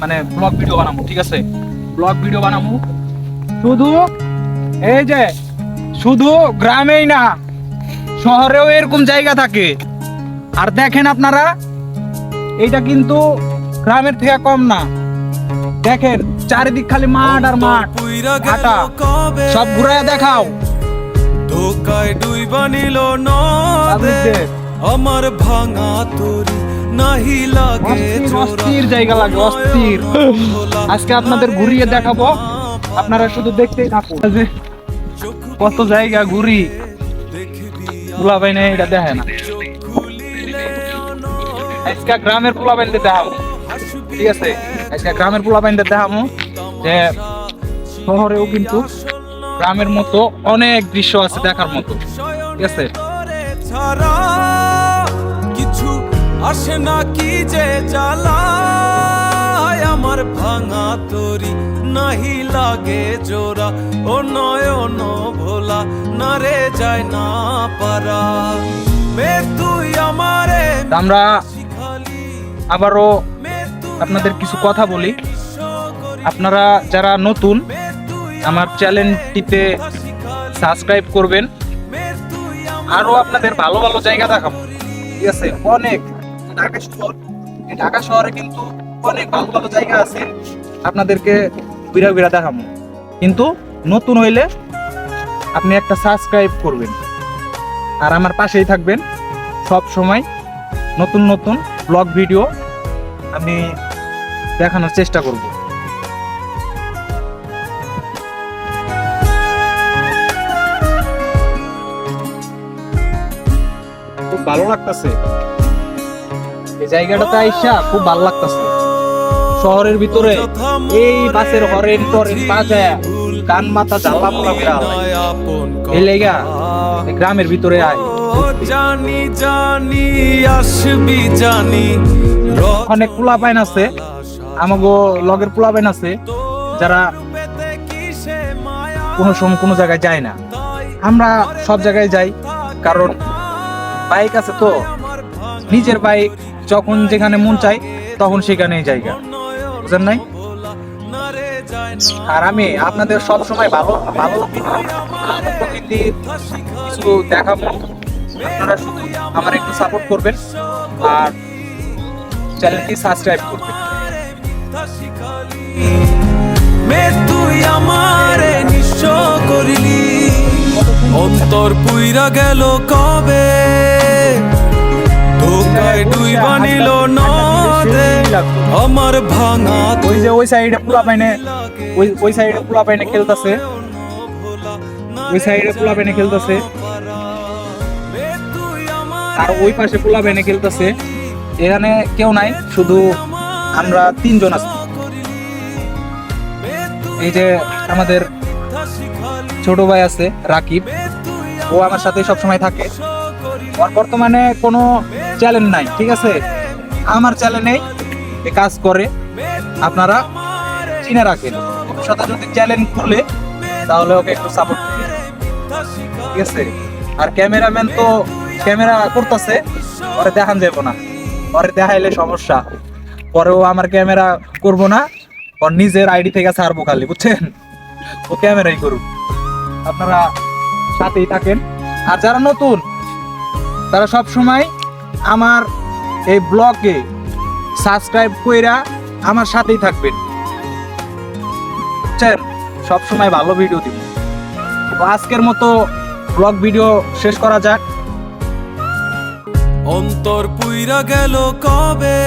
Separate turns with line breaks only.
মানে blog video বানাবো ঠিক আছে? ব্লগ ভিডিও বানাবো শুধু এই যে শুধু গ্রামেই না শহরেও এরকম জায়গা থাকে। আর দেখেন আপনারা এইটা কিন্তু গ্রামের থেকে কম না। দেখেন চারিদিক খালি মাঠ আর মাঠ হাঁটা। সব ঘুরাইয়া দেখাও।
ধোকায় ডুইবা নিল নদে। আমার ভাঙা তরি নাহি লাগে
অস্থির জায়গা লাগে অস্থির। আজকে আপনাদের ঘুরিয়ে দেখাবো। আপনারা শুধু দেখতেই থাকুন। যে কত জায়গা ঘুরি। পোলা বাইনে এটা দেখে না। আজকে গ্রামের পোলা বাইনতে দেখাবো ঠিক আছে? আজকে গ্রামের পোলা বাইনতে দেখাবো। যে শহরেও কিন্তু গ্রামের মতো অনেক দৃশ্য আছে দেখার মতো। ঠিক আছে?
আসে না কি যে জ্বালায় আমার ভাঙা তরি নাহি লাগে জোড়া। ও নয়ন ভোলা না রে যায় না পারা। মে তুই আমারে
আমরা আবারও আপনাদের কিছু কথা বলি। আপনারা যারা নতুন আমার চ্যানেলটিতে সাবস্ক্রাইব করবেন। আরও আপনাদের ভালো ভালো জায়গা দেখাবো। ঠিক আছে অনেক। ঢাকা শহর। ঢাকা শহরে কিন্তু অনেক ভালো ভালো জায়গা আছে। আপনাদেরকে বিরা বিরা দেখাবো। কিন্তু নতুন হইলে আপনি একটা সাবস্ক্রাইব করবেন। আর আমার পাশেই থাকবেন। সব সময় নতুন নতুন ব্লগ ভিডিও আমি দেখানোর চেষ্টা করব। ভালো লাগতেছে। এই জায়গাটাতে আইসা খুব ভালো লাগতেছে। শহরের ভিতরে এই বাসের হরেন টরেন বাজায় কান মাথা জ্বালা বিড়াল এই লেগা গ্রামের ভিতরে আয়।
জানি জানি আসবি জানি
অনেক পোলা পাইন আছে আমাগো লগের পোলা পাইন আছে যারা কোনো সময় কোনো জায়গায় যায় না। আমরা সব জায়গায় যাই কারণ বাইক আছে তো। নিজের বাইক যখন যেখানে মন চাই তখন সেখানেই জায়গা। বুঝেন নাই? আর আমি আপনাদের সব সময় ভালো ভালো কিছু দেখাবো। আপনারা শুধু আমার একটু সাপোর্ট করবেন আর চ্যানেলটি সাবস্ক্রাইব করবেন।
অন্তর পুইরা গেল কবে? আমার ভাঙা
ওই যে ওই সাইডে পোলা পাইনে, ওই ওই সাইডে পোলা পাইনে খেলতেছে। ওই সাইডে পোলা পাইনে খেলতেছে। আর ওই পাশে পোলা পাইনে খেলতেছে। এখানে কেউ নাই, শুধু আমরা তিনজন আছি। এই যে আমাদের ছোট ভাই আছে, রাকিব। ও আমার সাথে সব সময় থাকে বর্তমানে কোনো চ্যালেঞ্জ নাই, ঠিক আছে? আমার চ্যালেঞ্জেই এ কাজ করে, আপনারা চিনে রাখেন। ভবিষ্যতে যদি চ্যালেঞ্জ করলে তাহলে ওকে একটু সাপোর্ট ঠিক আছে? আর ক্যামেরাম্যান তো ক্যামেরা করতেছে, পরে দেখান যাব না। পরে দেখাইলে সমস্যা। পরে ও আমার ক্যামেরা করব না ওর নিজের আইডি থেকে ছাড়বো খালি, বুঝছেন? ও ক্যামেরাই করুক। আপনারা সাথেই থাকেন। আর যারা নতুন, তারা সব সময় আমার এই ব্লগে সাবস্ক্রাইব কইরা আমার সাথেই থাকবেন। স্যার সব সময় ভালো ভিডিও দিব। তো আজকের মতো ব্লগ ভিডিও শেষ করা যাক।
অন্তর পুইরা গেল কবে?